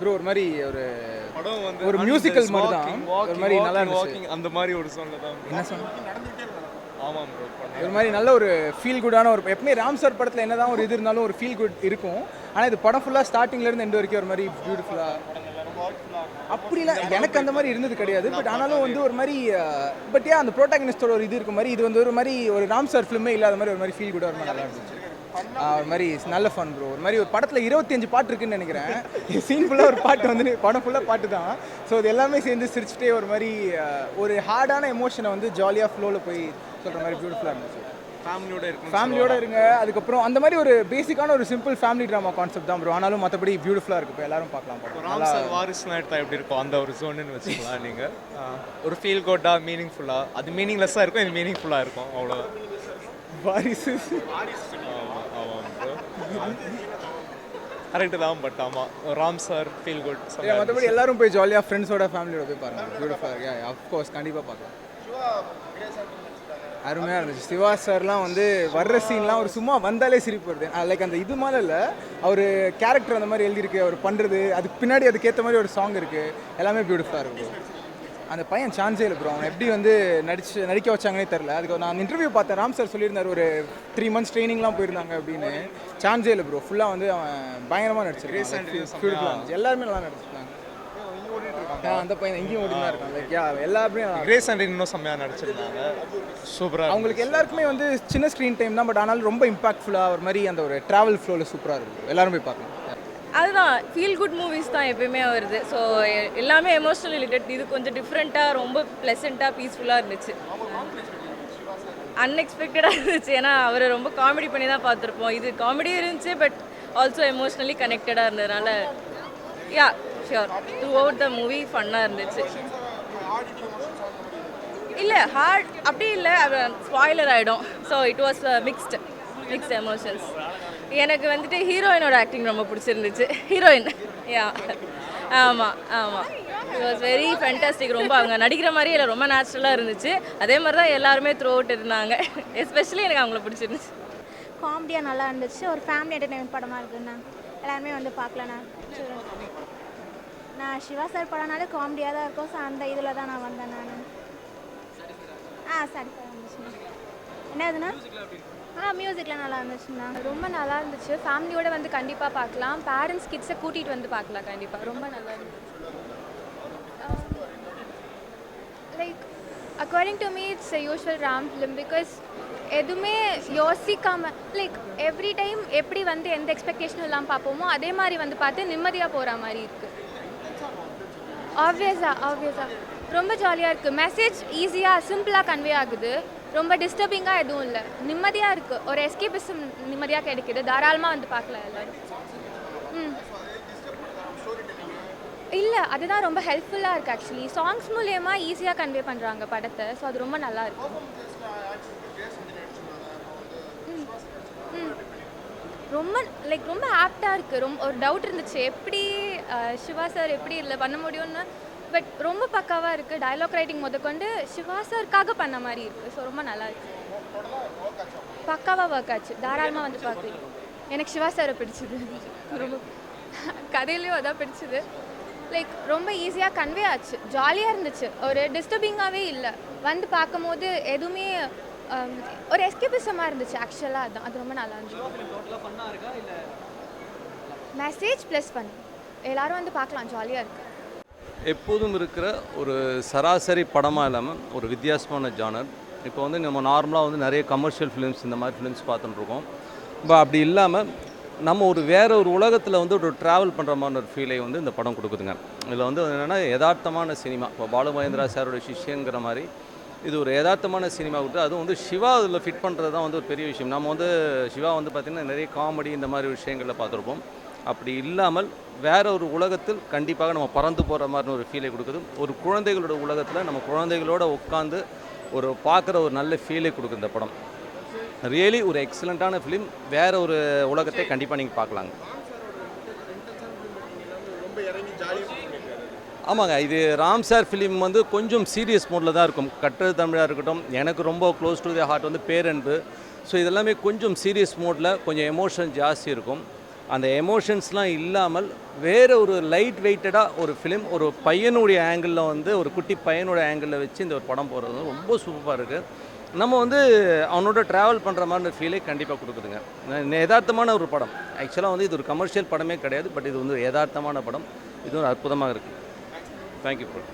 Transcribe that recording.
Bro ஒரு மாதிரி ஒரு படம் வந்து ஒரு this மாதிரி தான். ஒரு walking, மாதிரி நல்லா இருந்துச்சு. அந்த மாதிரி ஒரு சாங்ல தான் என்ன சொன்ன ஆமாம் ப்ரோ ஒரு மாதிரி நல்ல ஒரு ஃபீல் குட்டான ஒரு எப்பவுமே ராம் சார் படத்தில் என்னதான் ஒரு இது இருந்தாலும் ஒரு ஃபீல் குட் இருக்கும். ஆனால் இது படம் ஃபுல்லாக ஸ்டார்டிங்லேருந்து எண்டு வரைக்கும் ஒரு மாதிரி பியூட்டிஃபுல்லாக அப்படிலாம் எனக்கு அந்த மாதிரி இருந்தது கிடையாது. பட் ஆனாலும் வந்து ஒரு மாதிரி பட் ஏன் அந்த ப்ரோட்டாகனிஸ்டோட ஒரு இது இருக்க மாதிரி இது வந்து ஒரு மாதிரி ஒரு ராம் சார் ஃபிலிமே இல்லாத மாதிரி ஒரு மாதிரி ஃபீல் குட்டாக ஒரு மாதிரி நல்லா இருந்துச்சு. ஒரு மாதிரி நல்ல ஃபன் ப்ரோ ஒரு மாதிரி ஒரு படத்தில் இருபத்தஞ்சு பாட்டு இருக்குன்னு நினைக்கிறேன். சீன் ஃபுல்லாக ஒரு பாட்டு வந்து படம் ஃபுல்லாக பாட்டு தான். ஸோ அது எல்லாமே சேர்ந்து சிரிச்சுட்டே ஒரு மாதிரி ஒரு ஹார்டான எமோஷனை வந்து ஜாலியாக ஃப்ளோவில் போய் சொல்கிற மாதிரி பியூட்டிஃபுல்லாக இருந்துச்சு. ஃபேமிலியோட இருக்கும் ஃபேமிலியோட இருங்க. அதுக்கப்புறம் அந்த மாதிரி ஒரு பேசிக்கான ஒரு சிம்பிள் ஃபேமிலி ட்ராமா கான்செப்ட் தான் ப்ரோ ஆனாலும் மற்றபடி பியூட்டிஃபுல்லாக இருக்கு. இப்போ எல்லாரும் பார்க்கலாம் ராம் சார் வாரிசுலாம் எடுத்தா எப்படி இருக்கும்? அந்த ஒரு ஜோன்னு வச்சுக்கலாம் நீங்கள் ஒரு ஃபீல் குட்டா மீனிங்ஃபுல்லாக அது மீனிங்லெஸ்ஸாக இருக்கும் இது மீனிங்ஃபுல்லாக இருக்கும் அவ்வளோதான் வாரிசு. ப்ரோ கரெக்டு தான் பட் ஆமாம் ராம் சார் ஃபீல் குட் மற்றபடி எல்லாரும் போய் ஜாலியாக ஃப்ரெண்ட்ஸோட ஃபேமிலியோட போய் பாருங்க. பியூட்டிஃபுல்லாக இருக்கு. அஃப்கோர்ஸ் கண்டிப்பாக பார்க்கலாம். அருமையாக இருந்துச்சு. சிவா சார்லாம் வந்து வர்ற சீன்லாம் ஒரு சும்மா வந்தாலே சிரிப்பு வருது. லைக் அந்த இது மாதிரி இல்லை. அவர் கேரக்டர் அந்த மாதிரி எழுதியிருக்கு அவர் பண்ணுறது அதுக்கு பின்னாடி அதுக்கேற்ற மாதிரி ஒரு சாங் இருக்குது எல்லாமே பியூட்டிஃபுல்லாக இருக்கு அந்த பையன் சான்ஸே இல்லை ப்ரோ அவன் எப்படி வந்து நடிச்சு நடிக்க வச்சாங்கன்னே தெரில அதுக்கு நான் இன்டர்வியூ பார்த்தேன் ராம் சார் சொல்லியிருந்தார் ஒரு த்ரீ மந்த்ஸ் ட்ரைனிங்லாம் போயிருந்தாங்க அப்படின்னு. சான்ஸே இல்லை ப்ரோ ஃபுல்லாக வந்து அவன் பயங்கரமாக நடிச்சிருக்கான். எல்லாருமே நல்லா நடிச்சிருக்காங்க. அந்த பையன் இங்கேயும் ஓடி தான் இருக்கான். லைக் யா எல்லாருமே கிரேஸ் அண்ட் இன்னும் செம்மையாக நடிச்சிருந்தாங்க. சூப்பராக அவங்களுக்கு எல்லாருக்குமே வந்து சின்ன ஸ்க்ரீன் டைம் தான் பட் ஆனாலும் ரொம்ப இம்பாக்ட்ஃபுல்லாக ஒரு மாதிரி அந்த ஒரு ட்ராவல் ஃப்ளோவில் சூப்பராக இருக்கும் எல்லாரும் போய் பார்க்கலாம். அதுதான் ஃபீல் குட் மூவிஸ் தான் எப்பயுமே வருது. ஸோ எல்லாமே எமோஷனல் ரிலேட்டட் இது கொஞ்சம் டிஃப்ரெண்ட்டாக ரொம்ப ப்ளசண்ட்டாக பீஸ்ஃபுல்லாக இருந்துச்சு. அன்எக்ஸ்பெக்டடாக இருந்துச்சு. ஏன்னா அவரை ரொம்ப காமெடி பண்ணி தான் பார்த்துருப்போம். இது காமெடி இருந்துச்சு பட் ஆல்சோ எமோஷ்னலி கனெக்டடாக இருந்ததுனால. Yeah sure throughout the movie ஃபன்னாக இருந்துச்சு. இல்லை ஹார்ட் அப்படி இல்லை. ஸ்பாய்லர் ஆகிடும் so it was mixed mixed emotions எனக்கு வந்துட்டு ஹீரோயினோட ஆக்டிங் ரொம்ப பிடிச்சிருந்துச்சு. ஹீரோயின் யா ஆமாம் ஆமாம் இட் வாஸ் வெரி ஃபேண்டாஸ்டிக் ரொம்ப அவங்க நடிக்கிற மாதிரி இல்லை ரொம்ப நேச்சுரலாக இருந்துச்சு. அதே மாதிரி தான் எல்லாருமே த்ரோ அவுட் இருந்தாங்க. எஸ்பெஷலி எனக்கு அவங்கள பிடிச்சிருந்துச்சு. காமெடியாக நல்லா இருந்துச்சு. ஒரு ஃபேமிலி என்டர்டைன்மெண்ட் படமாக இருக்குண்ணா எல்லாருமே வந்து பார்க்கலண்ணா நான் சிவா சார் படம்னாலே காமெடியாக தான் இருக்கும். ஸோ அந்த இதில் தான் நான் வந்தேன் நான். ஆ சரி இருந்துச்சுண்ணா என்னதுண்ணா ஆ மியூசிக்லாம் நல்லா இருந்துச்சுண்ணா. ரொம்ப நல்லா இருந்துச்சு. ஃபேமிலியோட வந்து கண்டிப்பாக பார்க்கலாம். பேரண்ட்ஸ் கிட்ஸை கூட்டிகிட்டு வந்து பார்க்கலாம் கண்டிப்பாக ரொம்ப நல்லா இருந்துச்சு. Like according to me it's usual Ram film because எதுவுமே யோசிக்காம லைக் எவ்ரி டைம் எப்படி வந்து எந்த எக்ஸ்பெக்டேஷனும் இல்லாமல் பார்ப்போமோ அதே மாதிரி வந்து பார்த்து நிம்மதியாக போகிற மாதிரி இருக்குது ஆப்வியஸாக ஆப்வியஸாக ரொம்ப ஜாலியாக இருக்குது மெசேஜ் ஈஸியாக சிம்பிளாக கன்வே ஆகுது. ரொம்ப டிஸ்டர்பிங்காக எதுவும் இல்லை. நிம்மதியாக இருக்குது ஒரு எஸ்கேபிசம் நிம்மதியாக கிடைக்குது. தாராளமாக வந்து பார்க்கலாம் எல்லாரும். ம். இல்லை அதுதான் ரொம்ப ஹெல்ப்ஃபுல்லாக இருக்குது ஆக்சுவலி சாங்ஸ் மூலயமா ஈஸியாக கன்வே பண்ணுறாங்க படத்தை. ஸோ அது ரொம்ப நல்லா இருக்கும் ம். ரொம்ப லைக் ரொம்ப ஆப்டாக இருக்குது ரொம்ப ஒரு டவுட் இருந்துச்சு. எப்படி சிவா சார் எப்படி இதில் பண்ண முடியும்னு பட் ரொம்ப பக்காவாக இருக்குது டயலாக் ரைட்டிங் முதற்கொண்டு சிவா சாருக்காக பண்ண மாதிரி இருக்குது ஸோ ரொம்ப நல்லா இருக்கு. பக்காவாக ஒர்க் ஆச்சு. தாராளமாக வந்து பார்க்குறீங்க எனக்கு சிவா சாரை பிடிச்சது. ரொம்ப கதையிலையும் அதான் பிடிச்சது. லைக் ரொம்ப ஈஸியாக கன்வே ஆச்சு. ஜாலியாக இருந்துச்சு. ஒரு டிஸ்டர்பிங்காகவே இல்லை. வந்து பார்க்கும்போது எதுவுமே um, ஒரு எஸ்கேபிசமாக இருந்துச்சு. ஆக்சுவலாக அதுதான் அது ரொம்ப நல்லா இருந்துச்சு. மெசேஜ் ப்ளஸ் பண்ணு எல்லாரும் வந்து பார்க்கலாம். ஜாலியாக இருக்குது எப்போதும் இருக்கிற ஒரு சராசரி படமாக இல்லாமல் ஒரு வித்தியாசமான ஜானர். இப்போ வந்து நம்ம நார்மலாக வந்து நிறைய கமர்ஷியல் ஃபிலிம்ஸ் இந்த மாதிரி ஃபிலிம்ஸ் பார்த்துட்டுருக்கோம் இப்போ அப்படி இல்லாமல் நம்ம ஒரு வேற ஒரு உலகத்தில் வந்து ஒரு ட்ராவல் பண்ணுற மாதிரி ஒரு ஃபீலை வந்து இந்த படம் கொடுக்குதுங்க. இதில் வந்து என்னென்னா யதார்த்தமான சினிமா இப்போ பாலு மகேந்திரா சாரோட சிஷ்யங்கிற மாதிரி இது ஒரு யதார்த்தமான சினிமா கொடுத்து அதுவும் வந்து சிவா அதில் ஃபிட் பண்ணுறது தான் வந்து ஒரு பெரிய விஷயம். நம்ம வந்து சிவா வந்து பார்த்திங்கன்னா நிறைய காமெடி இந்த மாதிரி விஷயங்களில் பார்த்துருப்போம். அப்படி இல்லாமல் வேற ஒரு உலகத்தில் கண்டிப்பாக நம்ம பறந்து போகிற மாதிரி ஒரு ஃபீலை கொடுக்குது. ஒரு குழந்தைகளோட உலகத்தில் நம்ம குழந்தைகளோட உட்காந்து ஒரு பார்க்குற ஒரு நல்ல ஃபீலை கொடுக்குது இந்த படம். ரியலி ஒரு எக்ஸலண்ட்டான ஃபிலிம் வேற ஒரு உலகத்தை கண்டிப்பாக நீங்கள் பார்க்கலாங்க. ஆமாங்க இது ராம் சார் ஃபிலிம் வந்து கொஞ்சம் சீரியஸ் மோடில் தான் இருக்கும். கட்டுறது தமிழாக இருக்கட்டும் எனக்கு ரொம்ப க்ளோஸ் டு தி ஹார்ட் வந்து பேரன்பு. ஸோ இதெல்லாமே கொஞ்சம் சீரியஸ் மோடில் கொஞ்சம் எமோஷன் ஜாஸ்தி இருக்கும். அந்த எமோஷன்ஸ்லாம் இல்லாமல் வேறு ஒரு லைட் வெயிட்டடாக ஒரு ஃபிலிம் ஒரு பையனுடைய ஆங்கிளில் வந்து ஒரு குட்டி பையனுடைய ஆங்கிளில் வச்சு இந்த ஒரு படம் போடுறது ரொம்ப சூப்பராக இருக்குது நம்ம வந்து அவனோட ட்ராவல் பண்ணுற மாதிரி ஃபீலே கண்டிப்பாக கொடுக்குதுங்க. யதார்த்தமான ஒரு படம். ஆக்சுவலாக வந்து இது ஒரு கமர்ஷியல் படமே கிடையாது பட் இது வந்து யதார்த்தமான படம். இது ஒரு அற்புதமாக இருக்குது தேங்க்யூ ப்ரோ